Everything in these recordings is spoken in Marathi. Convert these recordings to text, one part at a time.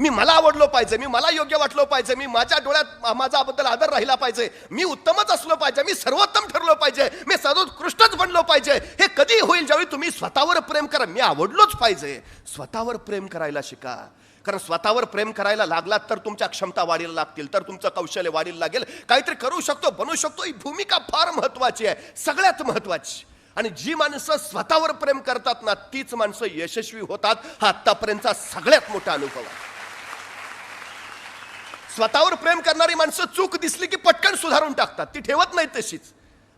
मी मला आवडलो पाहिजे मी मला योग्य वाटलो पाहिजे मी माझ्या डोळ्यात माझ्याबद्दल आदर राहिला पाहिजे मी उत्तमच असलो पाहिजे मी सर्वोत्तम ठरलो पाहिजे मी सर्वोत्कृष्टच बनलो पाहिजे हे कधी होईल ज्यावेळी तुम्ही स्वतःवर प्रेम करा. मी आवडलोच पाहिजे. स्वतःवर प्रेम करायला शिका. कारण स्वतःवर प्रेम करायला लागलात तर तुमच्या क्षमता वाढीला लागतील तर तुमचं कौशल्य वाढीला लागेल. काहीतरी करू शकतो बनवू शकतो. ही भूमिका फार महत्वाची आहे सगळ्यात महत्वाची आणि जी माणसं स्वतःवर प्रेम करतात ना तीच माणसं यशस्वी होतात. हा आत्तापर्यंतचा सगळ्यात मोठा अनुभव आहे. स्वतःवर प्रेम करणारी माणसं चूक दिसली की पटकन सुधारून टाकतात. ती ठेवत नाही तशीच.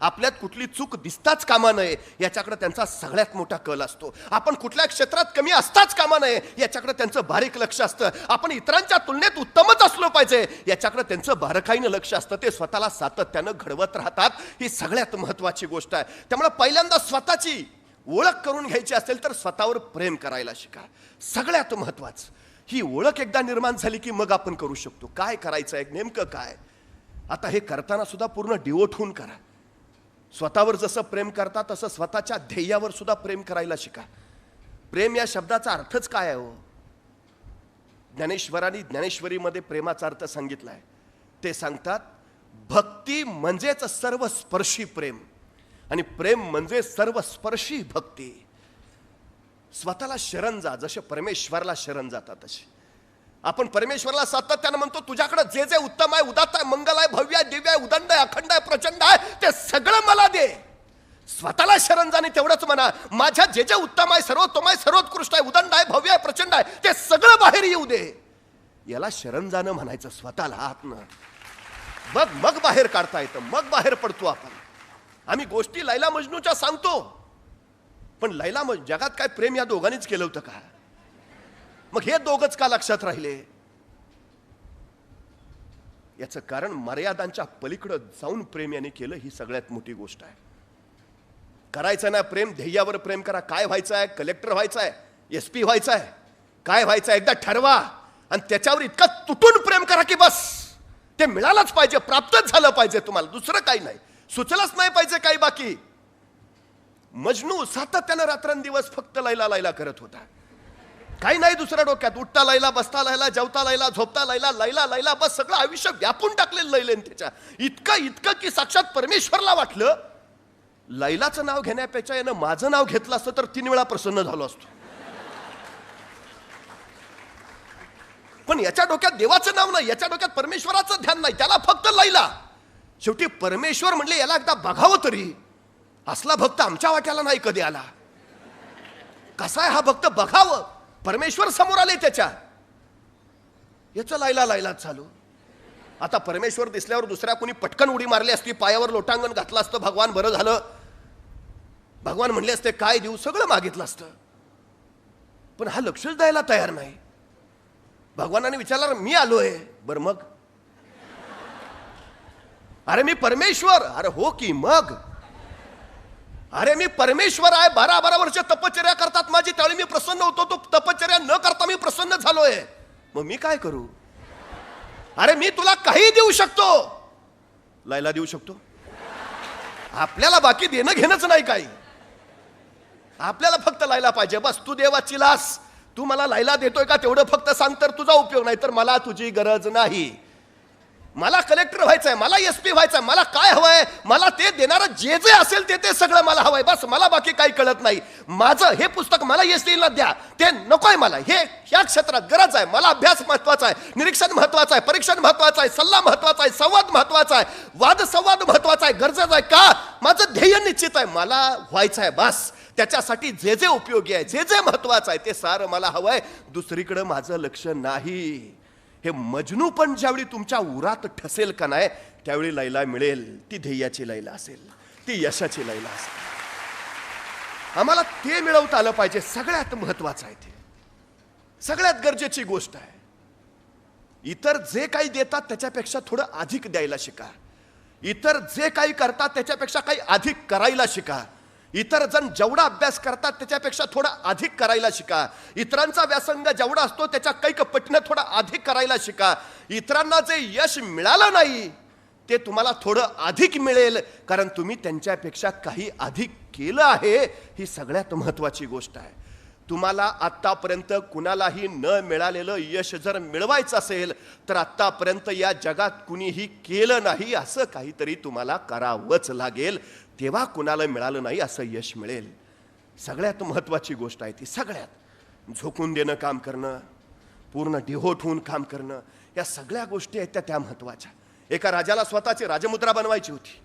आपल्यात कुठली चूक दिसताच कामा नये याच्याकडे त्यांचा सगळ्यात मोठा कल असतो. आपण कुठल्या क्षेत्रात कमी असताच कामा नये याच्याकडे त्यांचं बारीक लक्ष असतं. आपण इतरांच्या तुलनेत उत्तमच असलो पाहिजे याच्याकडे त्यांचं बारकाईनं लक्ष असतं. ते स्वतःला सातत्यानं घडवत राहतात. ही सगळ्यात महत्वाची गोष्ट आहे. त्यामुळे पहिल्यांदा स्वतःची ओळख करून घ्यायची असेल तर स्वतःवर प्रेम करायला शिका. सगळ्यात महत्वाचं ही ओळख एकदा निर्माण झाली की मग आपण करू शकतो. काय करायचं आहे? नेमकं काय? आता हे करताना सुद्धा पूर्ण डिवोट होऊन करा. स्वतःवर जसं प्रेम करता तसं स्वतःच्या ध्येयावर सुद्धा प्रेम करायला शिका. प्रेम या शब्दाचा अर्थच काय आहे हो? ज्ञानेश्वरांनी ज्ञानेश्वरीमध्ये प्रेमाचा अर्थ सांगितला आहे ते सांगतात भक्ती म्हणजेच सर्वस्पर्शी प्रेम आणि प्रेम म्हणजे सर्वस्पर्शी भक्ती. स्वतःला शरण जा जसे परमेश्वरला शरण जातात तसे. आपण परमेश्वरला सातत्यानं म्हणतो तुझ्याकडे जे जे उत्तम आहे उदात्त आहे मंगल आहे भव्य आहे दिव्य आहे उदंड आहे अखंड आहे प्रचंड आहे ते सगळं मला दे. स्वतःला शरण जाणे तेवढंच म्हणा माझ्या जे जे उत्तम आहे सर्वोत्तम आहे सर्वोत्कृष्ट आहे उदंड आहे भव्य आहे प्रचंड आहे ते सगळं बाहेर येऊ दे. याला शरण जाणं म्हणायचं स्वतःला आतनं. मग मग बाहेर काढता येतं मग बाहेर पडतो आपण. आम्ही गोष्टी लैला मजनूच्या सांगतो. पण लैला मज जगात काय प्रेम या दोघांनीच केलं होतं का? मग हे दोघंच का लक्षात राहिले? याचं कारण मर्यादांच्या पलीकडं जाऊन प्रेम याने केलं ही सगळ्यात मोठी गोष्ट आहे. करायचं ना प्रेम ध्येयावर प्रेम करा. काय व्हायचं आहे कलेक्टर व्हायचं आहे एस पी व्हायचं आहे काय व्हायचं आहे एकदा ठरवा. आणि त्याच्यावर इतकं तुटून प्रेम करा की बस. ते मिळालंच पाहिजे प्राप्तच झालं पाहिजे तुम्हाला. दुसरं काही नाही. सुचलंच नाही पाहिजे काही बाकी. मजनू सातत्यानं रात्रंदिवस फक्त लैला लैला करत होता. काही नाही दुसऱ्या डोक्यात. उठता लैला बसता लैला जेवता लैला झोपता लैला लैला लैला बस सगळं आयुष्य व्यापून टाकलेलं लैलेन त्याच्या. इतकं इतकं की साक्षात परमेश्वरला वाटलं लैलाचं नाव घेण्यापेक्षा यानं माझं नाव घेतलं असतं तर तीन वेळा प्रसन्न झालो असतो. पण याच्या डोक्यात देवाचं नाव नाही याच्या डोक्यात परमेश्वराचं ध्यान नाही त्याला फक्त लैला. शेवटी परमेश्वर म्हणले याला एकदा बघावं तरी असला भक्त आमच्या वाट्याला नाही कधी आला. कसा आहे हा भक्त बघावं? परमेश्वर समोर आले त्याच्या. याचं लायला लायलाच चालू. आता परमेश्वर दिसल्यावर दुसऱ्या कोणी पटकन उडी मारली असती पायावर लोटांगण घातलं असतं भगवान बरं झालं. भगवान म्हणले असते काय देऊ? सगळं मागितलं असतं. पण हा लक्षच द्यायला तयार नाही. भगवानाने विचारलं मी आलोय. बर मग? अरे मी परमेश्वर. अरे हो की मग? अरे मी परमेश्वर आहे बारा बारा वर्ष तपश्चर्या करतात माझी त्यावेळी मी प्रसन्न होतो तो तपश्चर्या न करता मी प्रसन्न झालोय. मग मी काय करू? अरे मी तुला काही देऊ शकतो. लायला देऊ शकतो? आपल्याला बाकी देणं घेणंच नाही काही. आपल्याला फक्त लायला पाहिजे. बस तू देवाची लास. तू मला लायला देतोय का तेवढं फक्त सांग तर तुझा उपयोग नाही तर मला तुझी गरज नाही. मला कलेक्टर व्हायचंय मला एस पी व्हायचंय मला काय हवंय? मला ते देणारं जे जे असेल ते ते सगळं मला हवंय. बस मला बाकी काही कळत नाही. माझं हे पुस्तक मला एस टीला द्या. ते नकोय मला. हे या क्षेत्रात गरज आहे. मला अभ्यास महत्त्वाचा आहे निरीक्षण महत्वाचं आहे परीक्षण महत्वाचं आहे सल्ला महत्त्वाचा आहे संवाद महत्त्वाचा आहे वाद संवाद महत्त्वाचा आहे गरजेचं आहे का? माझं ध्येय निश्चित आहे. मला व्हायचं आहे बस. त्याच्यासाठी जे जे उपयोगी आहे जे जे महत्वाचं आहे ते सारं मला हवंय. दुसरीकडं माझं लक्ष नाही. हे मजनू पण ज्यावेळी तुमच्या उरात ठसेल का नाही त्यावेळी लैला मिळेल. ती ध्येयाची लैला असेल. ती यशाची लैला असेल. आम्हाला ते मिळवता आलं पाहिजे. सगळ्यात महत्वाचं आहे ते. सगळ्यात गरजेची गोष्ट आहे. इतर जे काही देतात त्याच्यापेक्षा थोडं अधिक द्यायला शिका. इतर जे काही करतात त्याच्यापेक्षा काही अधिक करायला शिका. इतर जण जेवढा अभ्यास करतात त्याच्यापेक्षा थोडा अधिक करायला शिका. इतरांचा व्यासंग जेवढा असतो त्याच्या काही पटीनं थोडा अधिक करायला शिका. इतरांना जे यश मिळालं नाही ते तुम्हाला थोडं अधिक मिळेल. कारण तुम्ही त्यांच्यापेक्षा काही अधिक केलं आहे ही सगळ्यात महत्त्वाची गोष्ट आहे. तुम्हाला आत्तापर्यंत कुणालाही न मिळालेलं यश जर मिळवायचं असेल तर आत्तापर्यंत या जगात कुणीही केलं नाही असं काहीतरी तुम्हाला करावंच लागेल. तेव्हा कुणाला मिळालं नाही असं यश मिळेल. सगळ्यात महत्त्वाची गोष्ट आहे ती सगळ्यात. झोकून देणं काम करणं पूर्ण डिहोट होऊन काम करणं या सगळ्या गोष्टी आहेत त्या त्या महत्त्वाच्या. एका राजाला स्वतःची राजमुद्रा बनवायची होती.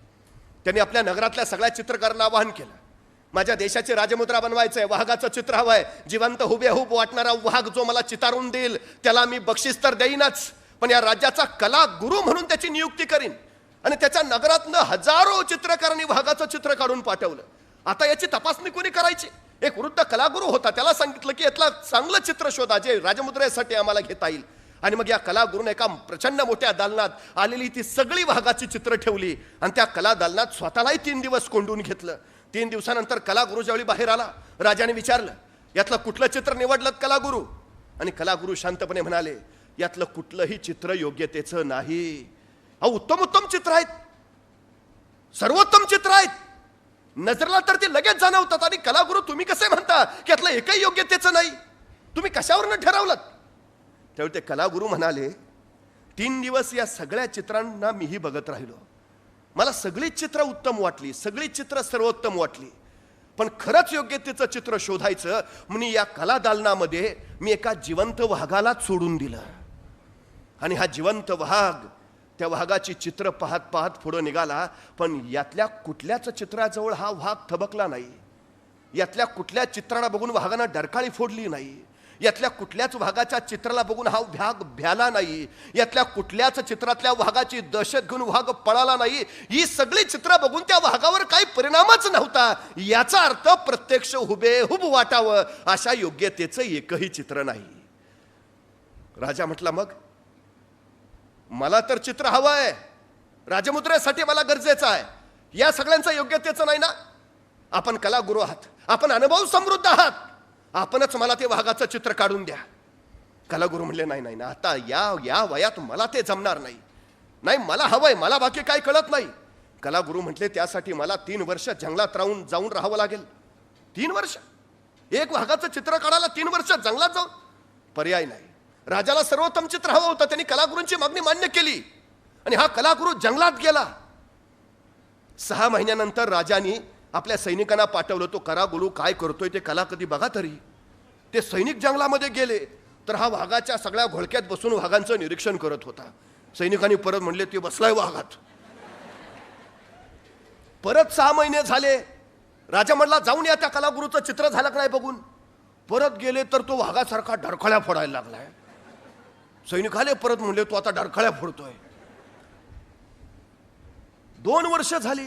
त्यांनी आपल्या नगरातल्या सगळ्या चित्रकारांना आवाहन केलं. माझ्या देशाची राजमुद्रा बनवायचंय वाघाचं चित्र हवंय. जिवंत हुबेहूब वाटणारा वाघ जो मला चितारून देईल त्याला मी बक्षीस तर देईनच. पण या राज्याचा कला गुरु म्हणून त्याची नियुक्ती करीन. आणि त्याच्या नगरातनं हजारो चित्रकारांनी वाघाचं चित्र काढून पाठवलं. आता याची तपासणी कोणी करायची? एक वृद्ध कलागुरू होता त्याला सांगितलं की यातला चांगलं चित्र शोधा जे राजमुद्रेसाठी आम्हाला घेता येईल. आणि मग या कलागुरूने एका प्रचंड मोठ्या दालनात आलेली ती सगळी वाघाची चित्र ठेवली. आणि त्या कला दालनात स्वतःलाही तीन दिवस कोंडून घेतलं. तीन दिवसानंतर कलागुरू ज्यावेळी बाहेर आला राजाने विचारलं यातलं कुठलं चित्र निवडलं कलागुरू? आणि कलागुरू शांतपणे म्हणाले यातलं कुठलंही चित्र योग्यतेचं नाही. अहो उत्तम उत्तम चित्र आहेत. सर्वोत्तम चित्र आहेत. नजरला तर ते लगेच जाणवतात. आणि कलागुरू तुम्ही कसे म्हणता की यातलं एकही योग्यतेचं नाही? तुम्ही कशावरनं ठरवलं त्यावेळी ते कलागुरू म्हणाले तीन दिवस या सगळ्या चित्रांना मीही बघत राहिलो. मला सगळीच चित्र उत्तम वाटली सगळी चित्र सर्वोत्तम वाटली. पण खरंच योग्यतेचं चित्र शोधायचं म्हणजे या कला दालनामध्ये मी एका जिवंत वाघालाच सोडून दिलं. आणि हा जिवंत वाघ त्या वाघाची चित्र पाहत पाहत पुढं निघाला पण यातल्या कुठल्याच चित्राजवळ हा वाघ थबकला नाही. यातल्या कुठल्या चित्राला बघून वाघानं डरकाळी फोडली नाही. यातल्या कुठल्याच वाघाच्या चित्राला बघून हा वाघ भ्याला नाही. यातल्या कुठल्याच चित्रातल्या वाघाची दहशत घेऊन वाघ पळाला नाही. ही सगळी चित्र बघून त्या वाघावर काही परिणामच नव्हता. याचा अर्थ प्रत्यक्ष हुबेहूब वाटावं अशा योग्यतेचं एकही चित्र नाही. राजा म्हटला मग? मला तर चित्र हवं आहे राजमुद्रेसाठी मला गरजेचं आहे. या सगळ्यांचं योग्यतेचं नाही ना? आपण कलागुरू आहात. आपण अनुभव समृद्ध आहात. आपणच मला ते वाघाचं चित्र काढून द्या. कलागुरू म्हणले नाही नाही ना आता या या वयात मला ते जमणार नाही. नाही मला हवंय मला बाकी काय कळत नाही. कलागुरू म्हटले त्यासाठी मला तीन वर्ष जंगलात राहून जाऊन राहावं लागेल. तीन वर्ष? एक वाघाचं चित्र काढायला तीन वर्ष जंगलात जाऊन? पर्याय नाही. राजाला सर्वोत्तम चित्र हवं होतं त्यांनी कलागुरूंची मागणी मान्य केली. आणि हा कलागुरू जंगलात गेला. सहा महिन्यानंतर राजानी आपल्या सैनिकांना पाठवलं तो करा कलागुरू काय करतोय ते कला कधी बघा तरी. ते सैनिक जंगलामध्ये गेले तर हा वाघाच्या सगळ्या घोळक्यात बसून वाघांचं निरीक्षण करत होता. सैनिकांनी परत म्हणले ते बसलाय वाघात. परत सहा महिने झाले राजा म्हणला जाऊन या त्या कलागुरूचं चित्र झालं का नाही बघून? परत गेले तर तो वाघासारखा डरखळ्या फोडायला लागलाय. सैनिक आले परत म्हणले तो आता डरखळ्या फोडतोय. दोन वर्ष झाली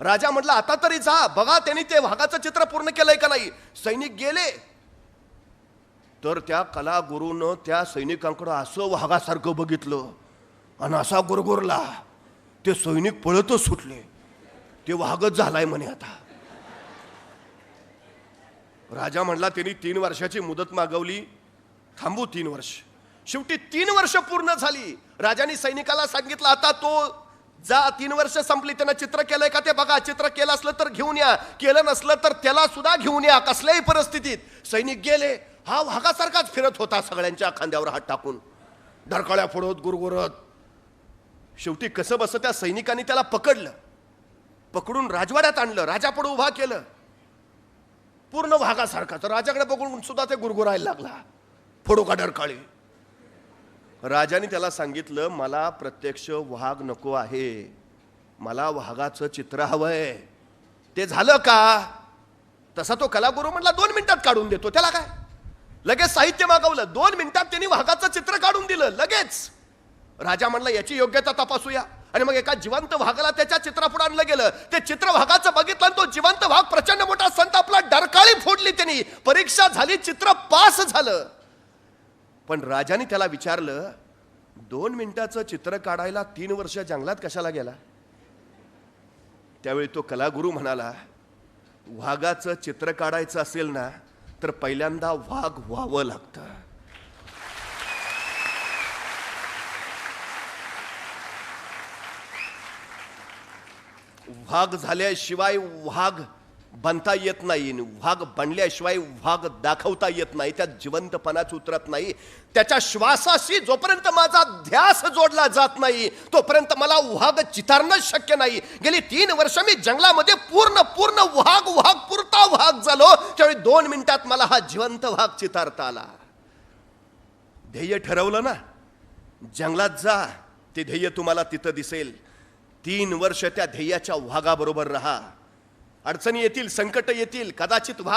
राजा म्हटला आता तरी जा बघा त्यांनी ते वाघाचं चित्र पूर्ण केलंय का नाही. सैनिक गेले. तर त्या कला गुरुनं त्या सैनिकांकडं असं वाघासारखं बघितलं आणि असा गुरगुरला. ते सैनिक पळतच सुटले. ते वाघच झालाय म्हणे आता. राजा म्हणला त्यांनी तीन वर्षाची मुदत मागवली. थांबू तीन वर्ष. शेवटी तीन वर्ष पूर्ण झाली. राजाने सैनिकाला सांगितलं आता तो जा तीन वर्ष संपली त्यानं चित्र केलंय का ते बघा. चित्र केलं असलं तर घेऊन या. केलं नसलं तर त्याला सुद्धा घेऊन या कसल्याही परिस्थितीत. सैनिक गेले. हा वाघासारखाच फिरत होता सगळ्यांच्या खांद्यावर हात टाकून. डरकळ्या फोडत गुरगुरत. शेवटी कसं बसं त्या सैनिकांनी त्याला पकडलं. पकडून राजवाड्यात आणलं राजापुढे उभा केलं. पूर्ण वाघासारखा. तर राजाकडे बघून सुद्धा ते गुरगुरायला लागला. फोडू का डरकाळी राजाने त्याला सांगितलं मला प्रत्यक्ष वाघ नको आहे. मला वाघाचं चित्र हवंय. ते झालं का? तसा तो कलागुरू म्हणला दोन मिनिटात काढून देतो. त्याला काय? लगेच साहित्य मागवलं. दोन मिनिटात त्यांनी वाघाचं चित्र काढून दिलं. लगेच. राजा म्हणला याची योग्यता तपासूया. आणि मग एका जिवंत वाघाला त्याच्या चित्रापुढे आणलं गेलं. ते चित्र वाघाचं बघितलं आणि तो जिवंत वाघ प्रचंड मोठा संत आपला डरकाळी फोडली त्यांनी. परीक्षा झाली चित्र पास झालं. पण राजाने त्याला विचारलं दोन मिनिटाचं चित्र काढायला तीन वर्ष जंगलात कशाला गेला? त्यावेळी तो कलागुरू म्हणाला वाघाचं चित्र काढायचं असेल ना तर पहिल्यांदा वाघ व्हावं लागतं. वाघ झाल्याशिवाय वाघ बनता येत नाही वाघ बनल्याशिवाय वाघ दाखवता येत नाही त्यात जिवंतपणाच उतरत नाही. त्याच्या श्वासाशी जोपर्यंत माझा ध्यास जोडला जात नाही तोपर्यंत मला वाघ चितारणं शक्य नाही. गेली तीन वर्ष मी जंगलामध्ये पूर्ण पूर्ण वाघ वाघ पुरता वाघ झालो. त्यावेळी दोन मिनिटात मला हा जिवंत वाघ चितारता आला. ध्येय ठरवलं ना? जंगलात जा ते ध्येय तुम्हाला तिथं दिसेल. तीन वर्ष त्या ध्येयाच्या वाघाबरोबर राहा. अडचणी येतील संकट येतील कदाचित व्हा